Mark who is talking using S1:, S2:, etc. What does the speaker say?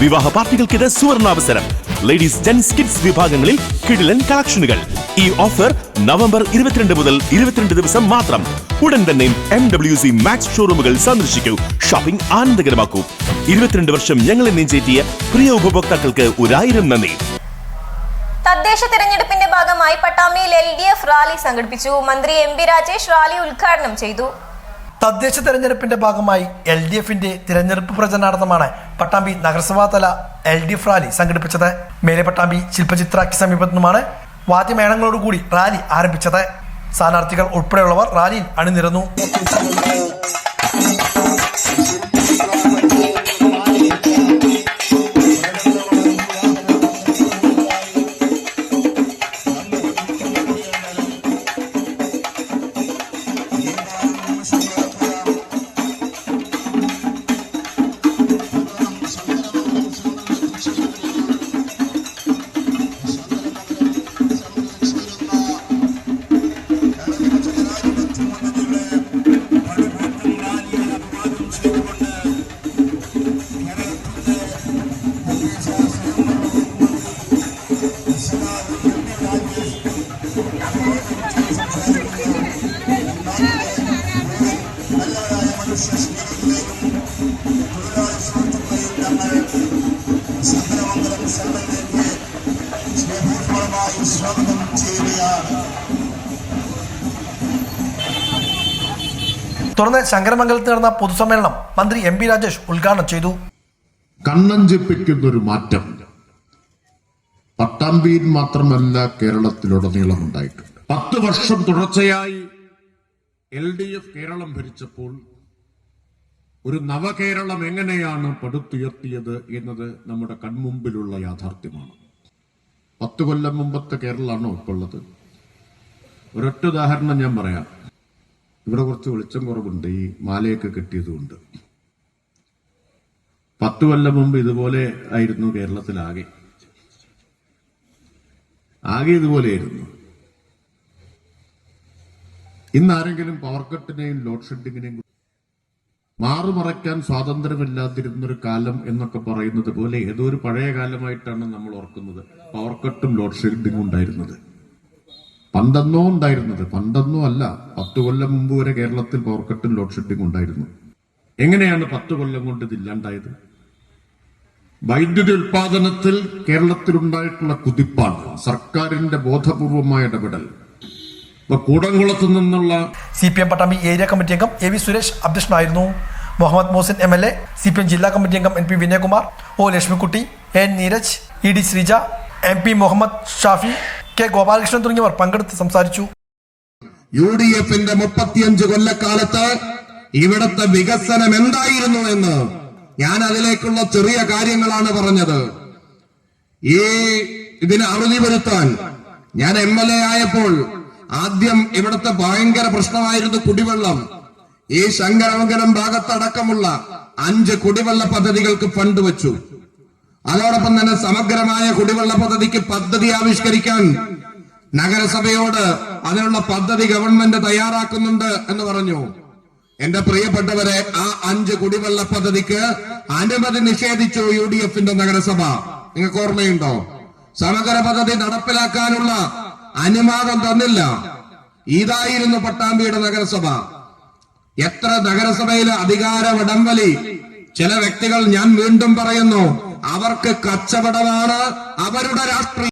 S1: വിവാഹ പാർട്ടികൾക്കിത് സുവർണാവസരം. Ladies gents kids വിഭാഗങ്ങളിൽ കിടിലൻ കളക്ഷനുകൾ. ഈ ഓഫർ നവംബർ ഇരുപത്തിരണ്ട് മുതൽ ഇരുപത്തിരണ്ട് ദിവസം മാത്രം. ഉടൻ തന്നെ എം ഡബ്ല്യു സി മാക്സ് ഷോറൂമുകൾ സന്ദർശിക്കൂ. ഷോപ്പിംഗ് ആനന്ദകരമാക്കൂ. ഇരുപത്തിരണ്ട് വർഷം ഞങ്ങളെ നെഞ്ചേറ്റിയ പ്രിയ ഉപഭോക്താക്കൾക്ക് ഒരായിരം നന്ദി.
S2: തദ്ദേശ തെരഞ്ഞെടുപ്പിന്റെ ഭാഗമായി പട്ടാമ്പിയിൽ എൽ ഡി എഫ് റാലി സംഘടിപ്പിച്ചു. മന്ത്രി എം പി രാജേഷ് റാലി ഉദ്ഘാടനം ചെയ്തു.
S3: തദ്ദേശ തെരഞ്ഞെടുപ്പിന്റെ ഭാഗമായി എൽ ഡി എഫിന്റെ തിരഞ്ഞെടുപ്പ് പ്രചരണാർത്ഥമാണ് പട്ടാമ്പി നഗരസഭാ തല എൽ ഡി എഫ് റാലി സംഘടിപ്പിച്ചത്. മേലെ പട്ടാമ്പി ശില്പചിത്രയ്ക്ക് സമീപത്തു നിന്നുമാണ് വാദ്യമേളങ്ങളോടുകൂടി റാലി ആരംഭിച്ചത്. സ്ഥാനാർത്ഥികൾ ഉൾപ്പെടെയുള്ളവർ റാലിയിൽ അണിനിരന്നു. തുടർന്ന് ശങ്കരമംഗലത്ത് നടന്ന പൊതുസമ്മേളനം മന്ത്രി എം പി രാജേഷ് ഉദ്ഘാടനം ചെയ്തു.
S4: കണ്ണഞ്ചിപ്പിക്കുന്ന ഒരു മാറ്റം പട്ടാമ്പിയിൽ മാത്രമല്ല കേരളത്തിലുടനീളം ഉണ്ടായിട്ടുണ്ട് പത്ത് വർഷം തുടർച്ചയായി എൽ ഡി എഫ് കേരളം ഭരിച്ചപ്പോൾ ഒരു നവകേരളം എങ്ങനെയാണ് പടുത്തുയർത്തിയത് എന്നത് നമ്മുടെ കൺമുമ്പിലുള്ള യാഥാർത്ഥ്യമാണ്. പത്ത് കൊല്ലം മുമ്പത്തെ കേരളമാണോ ഇപ്പോൾ ഉള്ളത്? ഒരൊറ്റ ഉദാഹരണം ഞാൻ പറയാം. ഇവിടെ കുറച്ച് വെളിച്ചം കുറവുണ്ട്. ഈ മാലയൊക്കെ കിട്ടിയതുകൊണ്ട് പത്ത് കൊല്ലം മുമ്പ് ഇതുപോലെ ആയിരുന്നു കേരളത്തിലാകെ. ആകെ ഇതുപോലെയായിരുന്നു. ഇന്ന് ആരെങ്കിലും പവർ കട്ടിനെയും ലോഡ് ഷെഡിങ്ങിനെയും മാറുമറയ്ക്കാൻ സ്വാതന്ത്ര്യമില്ലാതിരുന്നൊരു കാലം എന്നൊക്കെ പറയുന്നത് പോലെ ഏതോ ഒരു പഴയ കാലമായിട്ടാണ് നമ്മൾ ഓർക്കുന്നത്. പവർ കട്ടും ലോഡ് ഷെഡിങ്ങും ഉണ്ടായിരുന്നത്. പണ്ടെന്നോ ഉണ്ടായിരുന്നത്. പണ്ടെന്നോ അല്ല. പത്ത് കൊല്ലം മുമ്പ് വരെ കേരളത്തിൽ പവർ കട്ടും ലോഡ് ഷെഡിങ്ങും ഉണ്ടായിരുന്നു. എങ്ങനെയാണ് പത്ത് കൊല്ലം കൊണ്ട് ഇതില്ലാണ്ടായത് വൈദ്യുതി ഉൽപാദനത്തിൽ കേരളത്തിലുണ്ടായിട്ടുള്ള കുതിപ്പാണ്. സർക്കാരിന്റെ ബോധപൂർവമായ ഇടപെടൽ. കൂടംകുളത്ത് നിന്നുള്ള
S3: C P M Pattambi area committee അംഗം എ വി സുരേഷ് അധ്യക്ഷനായിരുന്നു. Muhammad Mohsin M L A C P M ജില്ലാ കമ്മിറ്റി അംഗം N P Vinayakumar O Lakshmikutty N Neeraj E D Sreeja M P Muhammad Shafi K Gopalakrishnan തുടങ്ങിയവർ പങ്കെടുത്ത് സംസാരിച്ചു.
S5: U D എഫിന്റെ മുപ്പത്തിയഞ്ച് കൊല്ലക്കാലത്ത് ഇവിടത്തെ വികസനം എന്തായിരുന്നു എന്ന് ഞാൻ അതിലേക്കുള്ള ചെറിയ കാര്യങ്ങളാണ് പറഞ്ഞത്. ഈ ഇതിന് അറുതി വരുത്താൻ ഞാൻ എം എൽ എ ആയപ്പോൾ ആദ്യം ഇവിടുത്തെ ഭയങ്കര പ്രശ്നമായിരുന്നു കുടിവെള്ളം. ഈ ശങ്കരമംഗലം ഭാഗത്തടക്കമുള്ള അഞ്ച് കുടിവെള്ള പദ്ധതികൾക്ക് ഫണ്ട് വെച്ചു. അതോടൊപ്പം തന്നെ സമഗ്രമായ കുടിവെള്ള പദ്ധതിക്ക് പദ്ധതി ആവിഷ്കരിക്കാൻ നഗരസഭയോട് അതിനുള്ള പദ്ധതി ഗവൺമെന്റ് തയ്യാറാക്കുന്നുണ്ട് എന്ന് പറഞ്ഞു. എന്റെ പ്രിയപ്പെട്ടവരെ ആ അഞ്ച് കുടിവെള്ള പദ്ധതിക്ക് അനുമതി നിഷേധിച്ചു യു ഡി എഫിന്റെ നഗരസഭ. നിങ്ങൾക്ക് ഓർമ്മയുണ്ടോ? സമഗ്ര പദ്ധതി നടപ്പിലാക്കാനുള്ള അനുവാദം തന്നില്ല. ഇതായിരുന്നു പട്ടാമ്പിയുടെ നഗരസഭ. എത്ര നഗരസഭയിലെ അധികാര വടംവലി ചില വ്യക്തികൾ ഞാൻ വീണ്ടും പറയുന്നു അവർക്ക് കച്ചവടമാണ് അവരുടെ രാഷ്ട്രീയ